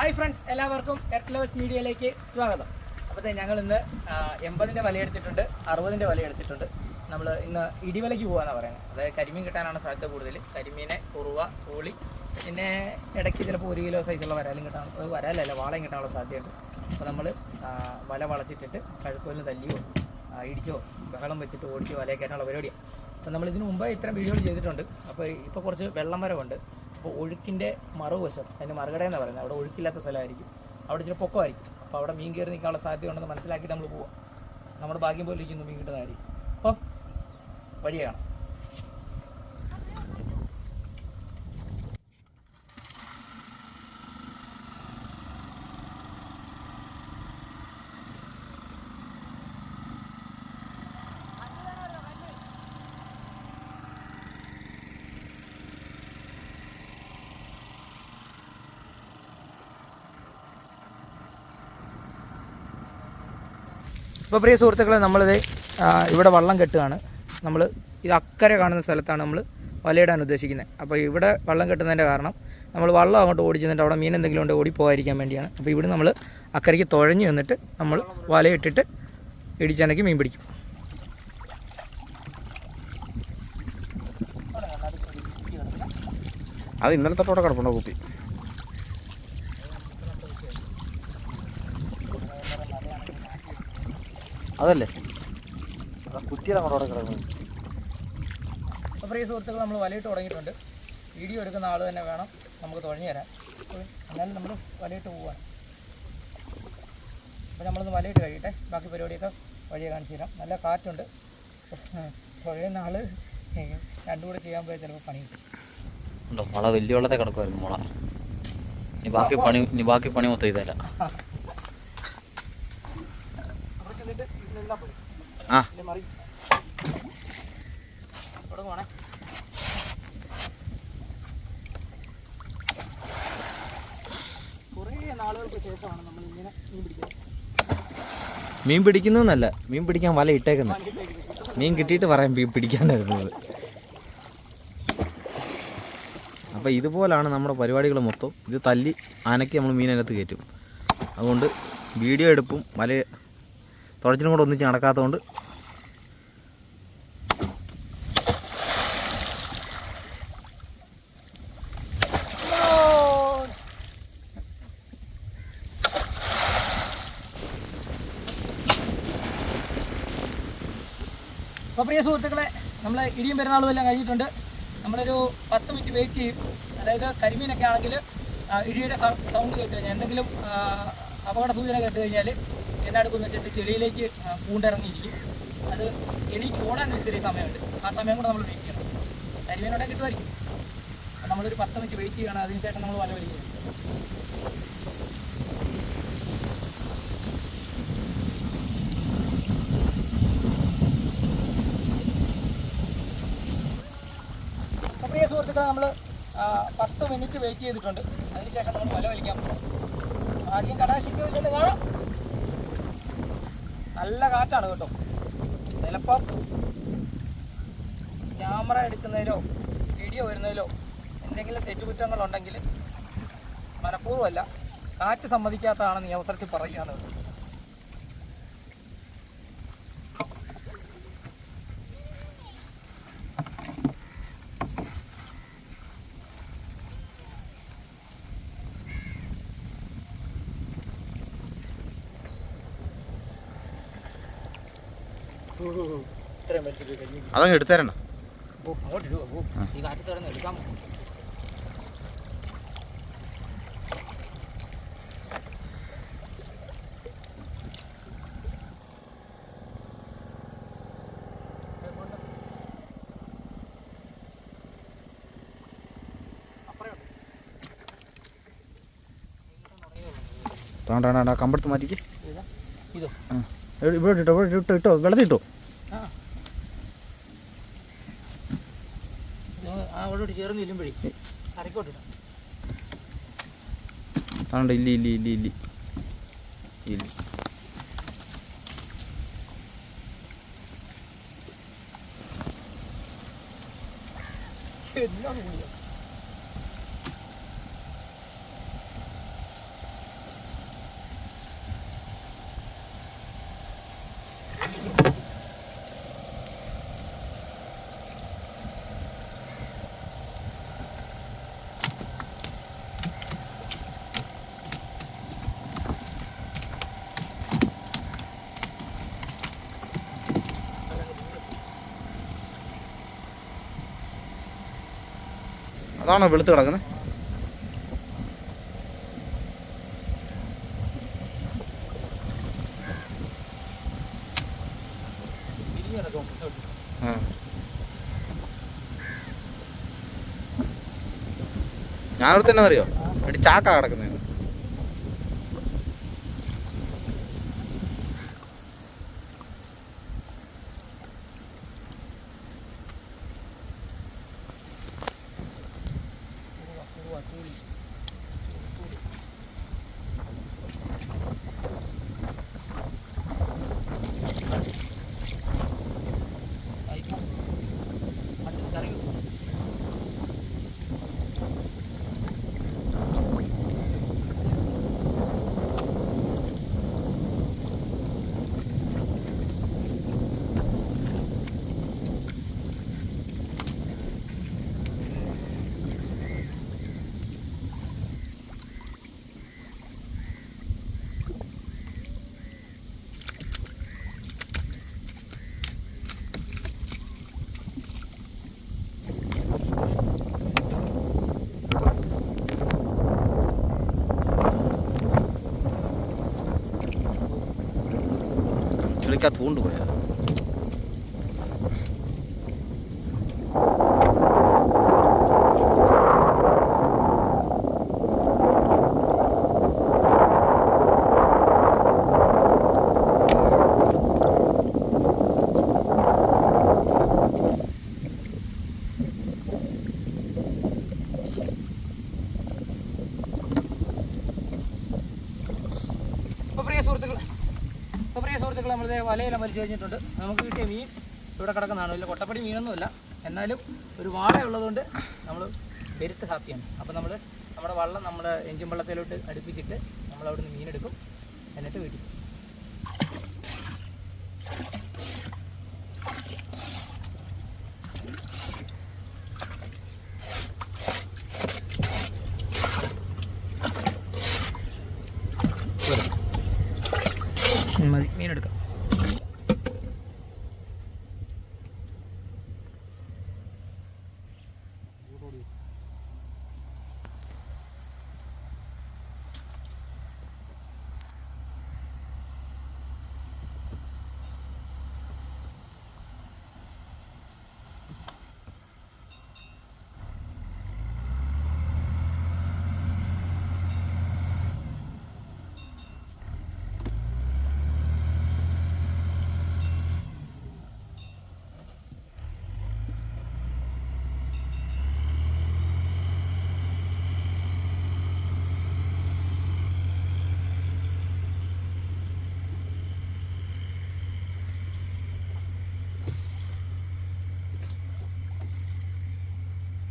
Hi friends എല്ലാവർക്കും എർട്ട്ലോസ് മീഡിയയിലേക്ക് സ്വാഗതം. അപ്പോൾ ഞങ്ങൾ ഇന്ന് എൺപതിന്റെ വല എടുത്തിട്ടുണ്ട് അറുപതിന്റെ വല എടുത്തിട്ടുണ്ട്. നമ്മൾ ഇന്ന് ഇടിവലയ്ക്ക് പോകാന്നാണ് പറയുന്നത്. അതായത് കരിമീൻ കിട്ടാനാണ് സാധ്യത കൂടുതൽ കരിമീനെ കുറുവ കോളി പിന്നെ ഇടയ്ക്ക് ചിലപ്പോൾ ഒരു കിലോ സൈസുള്ള വരാലും കിട്ടാൻ വരാലല്ല വാളയും കിട്ടാനുള്ള സാധ്യതയുണ്ട്. അപ്പോൾ നമ്മൾ വല വളച്ചിട്ടിട്ട് കഴുക്കോലിന് തല്ലിയോ ഇടിച്ചോ ബഹളം വെച്ചിട്ട് ഓടിച്ചോ വലയൊക്കെ പരിപാടിയാണ് അപ്പോൾ നമ്മൾ ഇതിനു മുമ്പ് ഇത്തരം വീഡിയോകൾ ചെയ്തിട്ടുണ്ട്. അപ്പോൾ ഇപ്പോൾ കുറച്ച് വെള്ളം വരവുണ്ട്. അപ്പോൾ ഒഴുക്കിന്റെ മറുവശം അതിന് മറുകട എന്ന് പറയുന്നത് അവിടെ ഒഴുക്കില്ലാത്ത സ്ഥലമായിരിക്കും. അവിടെ ഇച്ചിരി പൊക്കമായിരിക്കും. അപ്പോൾ അവിടെ മീൻ കയറി നിൽക്കാനുള്ള സാധ്യത ഉണ്ടെന്ന് മനസ്സിലാക്കിയിട്ട് നമ്മൾ പോവാം. നമ്മുടെ ഭാഗ്യം പോലെ ഇരിക്കുന്നു മീൻ കിട്ടുന്നതായിരിക്കും അപ്പം വഴിയെ കാണാം ഇപ്പോൾ പ്രിയ സുഹൃത്തുക്കളെ നമ്മളിത് ഇവിടെ വള്ളം കെട്ടുകയാണ്. നമ്മൾ ഇത് അക്കരെ കാണുന്ന സ്ഥലത്താണ് നമ്മൾ വലയിടാൻ ഉദ്ദേശിക്കുന്നത്. അപ്പോൾ ഇവിടെ വള്ളം കെട്ടുന്നതിന്റെ കാരണം നമ്മൾ വള്ളം അങ്ങോട്ട് ഓടിച്ചിരുന്നിട്ട് അവിടെ മീൻ എന്തെങ്കിലും ഉണ്ട് ഓടി പോകാതിരിക്കാൻ വേണ്ടിയാണ്. അപ്പോൾ ഇവിടെ നമ്മൾ അക്കരയ്ക്ക് തുഴഞ്ഞു നിന്നിട്ട് നമ്മൾ വലയിട്ടിട്ട് ഇടിച്ചനക്ക് മീൻ പിടിക്കും. അത് ഇന്നലത്തെ കിടപ്പുണ്ടോ കുപ്പി. അതല്ലേ? കുറ്റിയുടെ അങ്ങോട്ടോടെ കിടക്കുന്നു. അപ്പോൾ പ്രിയ സുഹൃത്തുക്കൾ നമ്മൾ വലയിട്ട് തുടങ്ങിയിട്ടുണ്ട്. വീഡിയോ എടുക്കുന്ന ആൾ തന്നെ വേണം. നമുക്ക് തുഴഞ്ഞു തരാൻ അങ്ങനെ എന്നാലും നമ്മൾ വലയിട്ട് പോവാൻ അപ്പോൾ നമ്മളൊന്ന് വലയിട്ട് കഴിയട്ടെ. ബാക്കി പരിപാടിയൊക്കെ വഴിയെ കാണിച്ചു തരാം. നല്ല കാറ്റുണ്ട്. തുഴയുന്ന ആൾ രണ്ടും കൂടെ ചെയ്യാൻ പോയാൽ ചിലപ്പോൾ പണി കിട്ടും. ഉണ്ടോ? മുള വലിയ വെള്ളത്തെ കിടക്കുമായിരുന്നു മുള. ഇനി ബാക്കി പണി ഇനി ബാക്കി പണി മൊത്തം ഇതല്ല. മീൻ പിടിക്കുന്നല്ല മീൻ പിടിക്കുന്നതെന്നല്ല മീൻ പിടിക്കാൻ വല ഇട്ടേക്കുന്നത് മീൻ കിട്ടിയിട്ട് പറയാൻ മീൻ പിടിക്കാൻ തരുന്നത് അപ്പോൾ ഇതുപോലാണ് നമ്മുടെ പരിപാടികൾ മൊത്തം. ഇത് തല്ലി ആനയ്ക്ക് നമ്മൾ മീൻ അതിനകത്ത് കയറ്റും. അതുകൊണ്ട് വീഡിയോ എടുപ്പും വല തുഴച്ചിനും കൂടെ ഒന്നിച്ച് നടക്കാത്തതുകൊണ്ട് പ്രിയ സുഹൃത്തുക്കളെ നമ്മൾ ഇടിയും പെരുന്നാളും എല്ലാം കഴിഞ്ഞിട്ടുണ്ട്. നമ്മളൊരു പത്ത് മിനിറ്റ് വെയിറ്റ് ചെയ്യും. അതായത് കരിമീനൊക്കെ ആണെങ്കിൽ ഇടിയുടെ സൗണ്ട് കേട്ട് കഴിഞ്ഞാൽ എന്തെങ്കിലും അപകട സൂചന കേട്ട് കഴിഞ്ഞാൽ എന്നാടുക്കുന്ന വെച്ചിട്ട് ചെളിയിലേക്ക് പൂണ്ടിറങ്ങിയിരിക്കും അത് എണീക്ക് ഓടാൻ ചെറിയ സമയമുണ്ട്. ആ സമയം കൂടെ നമ്മൾ വെയിറ്റ് ചെയ്യണം. കരിമീനോടെ കിട്ടുമായിരിക്കും. നമ്മളൊരു പത്ത് മിനിറ്റ് വെയിറ്റ് ചെയ്യണം. അതിനുശേഷം നമ്മൾ വല വലിക്കുന്നത് പ്രിയ നമ്മൾ പത്ത് മിനിറ്റ് വെയിറ്റ് ചെയ്തിട്ടുണ്ട്. അതിനുശേഷം നമ്മൾ വല വലിക്കാൻ പോകും ആദ്യം കടാശിക്കില്ലെന്ന് കാണാം. നല്ല കാറ്റാണ് കേട്ടോ. ചിലപ്പം ക്യാമറ എടുക്കുന്നതിലോ വീഡിയോ വരുന്നതിലോ എന്തെങ്കിലും തെറ്റുകുറ്റങ്ങളുണ്ടെങ്കിൽ മനഃപൂർവമല്ല കാറ്റ് സമ്മതിക്കാത്തതാണെന്ന് ഈ അവസരത്തിൽ പറയുകയാണ് കേട്ടോ. ഇത്രയും വലിച്ചിട്ട് കഴിഞ്ഞു അതങ്ങ് എടുത്തേരണ്ട ഓ അങ്ങോട്ട് ഇടുവോ ഓ ഈ കാറ്റ് തുറന്ന് എടുക്കാൻ താണ്ടാ കമ്പടുത്ത് മാറ്റിക്ക്. ഇതാ ഇതോ. ആ. ഇവിടെ ഇട്ടോ ഇവിടെ ഇട്ടോ ഇട്ടോ വെള്ളത്തിൽ ഇട്ടോ. താണ്ട ഇല്ല ഇല്ല ഇല്ല ഇല്ല. ഇല്ല. എല്ലാം അതാണോ വെളുത്ത് കിടക്കുന്നത് ഞാനവിടെ തന്നെ അറിയോ ചാക്ക കിടക്കുന്നത് கிடைக்காத பூண்டு போயாது വലയെല്ലാം വലിച്ചു കഴിഞ്ഞിട്ടുണ്ട് നമുക്ക് കിട്ടിയ മീൻ ഇവിടെ കിടക്കുന്നതാണ്. വലിയ കൊട്ടപ്പടി മീനൊന്നുമില്ല. എന്നാലും ഒരു വാഴ ഉള്ളതുകൊണ്ട് നമ്മൾ പെരുത്ത് ഹാപ്പിയാണ്. അപ്പോൾ നമ്മൾ നമ്മുടെ വള്ളം നമ്മുടെ എഞ്ചിൻ വള്ളത്തിലോട്ട് അടുപ്പിച്ചിട്ട് നമ്മൾ അവിടുന്ന് മീനെടുക്കും. എന്നിട്ട് വീട്ടിൽ പോകും. മതി മീനെടുക്കാം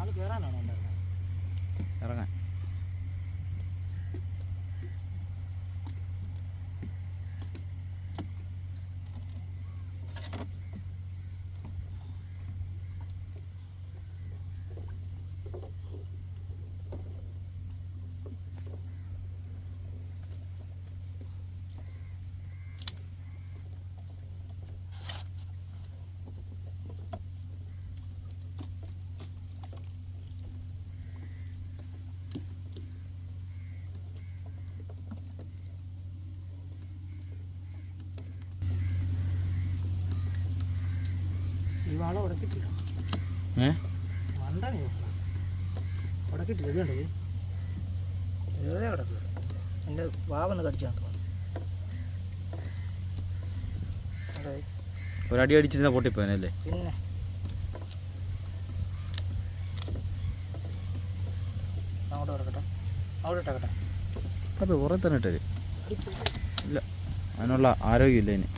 ആൾ കയറാനാണോ ഉണ്ടായിരുന്നത്? ഇറങ്ങാൻ. ഏ? വേറെ എന്റെ വാവന്ന് ഒരടി അടിച്ചിരുന്ന പൊട്ടിപ്പോയനല്ലേ? പിന്നെ. അങ്ങോട്ട് കിടക്കട്ടെ അങ്ങോട്ട് ഇട്ടേക്കട്ടെ. അത് ഉറത്തന്നെ ഇട്ടത് ഇല്ല. അതിനുള്ള ആരോഗ്യമില്ല ഇനി.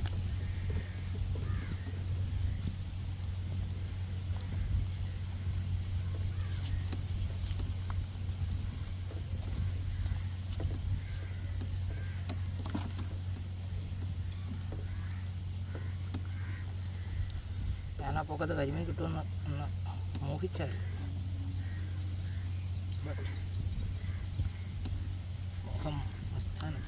ഞാൻ ആ പൊക്കത്ത് കരിമീൻ കിട്ടുമെന്ന് ഒന്ന് മോഹിച്ചാൽ മോഹം മസ്താനം.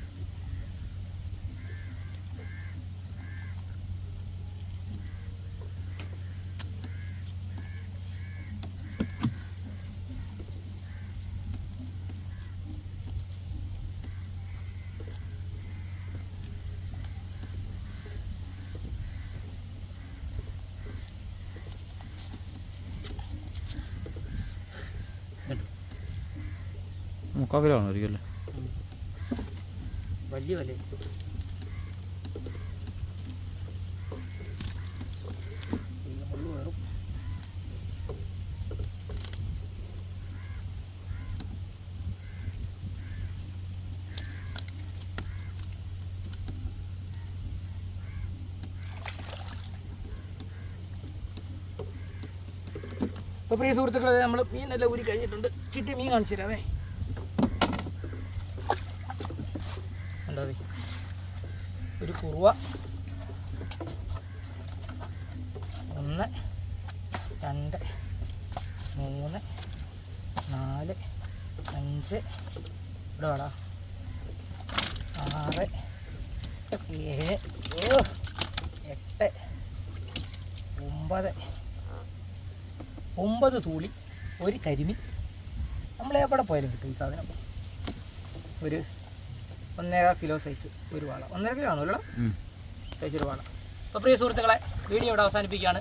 മുക്കാൽ കിലോ ആണോ ഒരിക്കലും വലിയ വില. അപ്പോൾ പ്രിയ സുഹൃത്തുക്കളെ നമ്മൾ മീനെല്ലാം ഊരി കഴിഞ്ഞിട്ടുണ്ട്. ചിട്ടി മീൻ കാണിച്ചു തരാവേ ഉണ്ടോ അത്? കുറുവ ഒന്ന് രണ്ട് മൂന്ന് നാല് അഞ്ച്. ഇവിടെ വേടാ. ആറ് ഏഴ് എട്ട് ഒമ്പത്. ഒമ്പത് തൂളി ഒരു കരിമീൻ. നമ്മൾ എവിടെ പോയാലും കിട്ടും ഈ സാധനം. ഒരു ഒന്നേകാൽ കിലോ സൈസ് ഒരു വാള ഒന്നര കിലോ ആണല്ലോ സൈസ് ഒരു വാള അപ്പോൾ പ്രിയ സുഹൃത്തുക്കളെ വീഡിയോ ഇവിടെ അവസാനിപ്പിക്കുകയാണ്.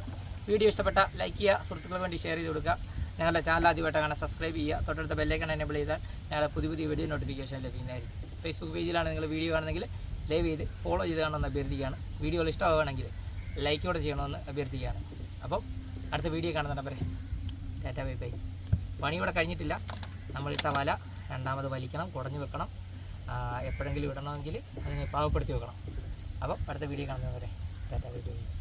വീഡിയോ ഇഷ്ടപ്പെട്ട ലൈക്ക് ചെയ്യുക സുഹൃത്തുക്കൾക്ക് വേണ്ടി ഷെയർ ചെയ്ത് കൊടുക്കുക. ഞങ്ങളുടെ ചാനൽ ആദ്യമായിട്ട് കാണാൻ സബ്സ്ക്രൈബ് ചെയ്യുക. തൊട്ടടുത്ത ബെല്ലൈക്കൺ എനേബിൾ ചെയ്താൽ ഞങ്ങളുടെ പുതിയ പുതിയ വീഡിയോ നോട്ടിഫിക്കേഷൻ ലഭിക്കുന്നതായിരിക്കും ഫേസ്ബുക്ക് പേജിലാണ് നിങ്ങൾ വീഡിയോ കാണുന്നെങ്കിൽ ലൈവ് ചെയ്ത് ഫോളോ ചെയ്ത് കാണുമെന്ന് അഭ്യർത്ഥിക്കുകയാണ്. വീഡിയോകൾ ഇഷ്ടമാവുകയാണെങ്കിൽ ലൈക്കോടെ ചെയ്യണമെന്ന് അഭ്യർത്ഥിക്കുകയാണ്. അപ്പം അടുത്ത വീഡിയോ കാണുന്ന നമ്പറേ ടാറ്റ ബൈ ബൈ പണി ഇവിടെ കഴിഞ്ഞിട്ടില്ല. നമ്മളിട്ട വല രണ്ടാമത് വലിക്കണം കുടഞ്ഞു വെക്കണം. എപ്പോഴെങ്കിലും ഇടണമെങ്കിൽ അതിനെ പാകപ്പെടുത്തി വെക്കണം. അപ്പം അടുത്ത വീഡിയോ കാണുന്നവരെ ടാറ്റ ബൈ.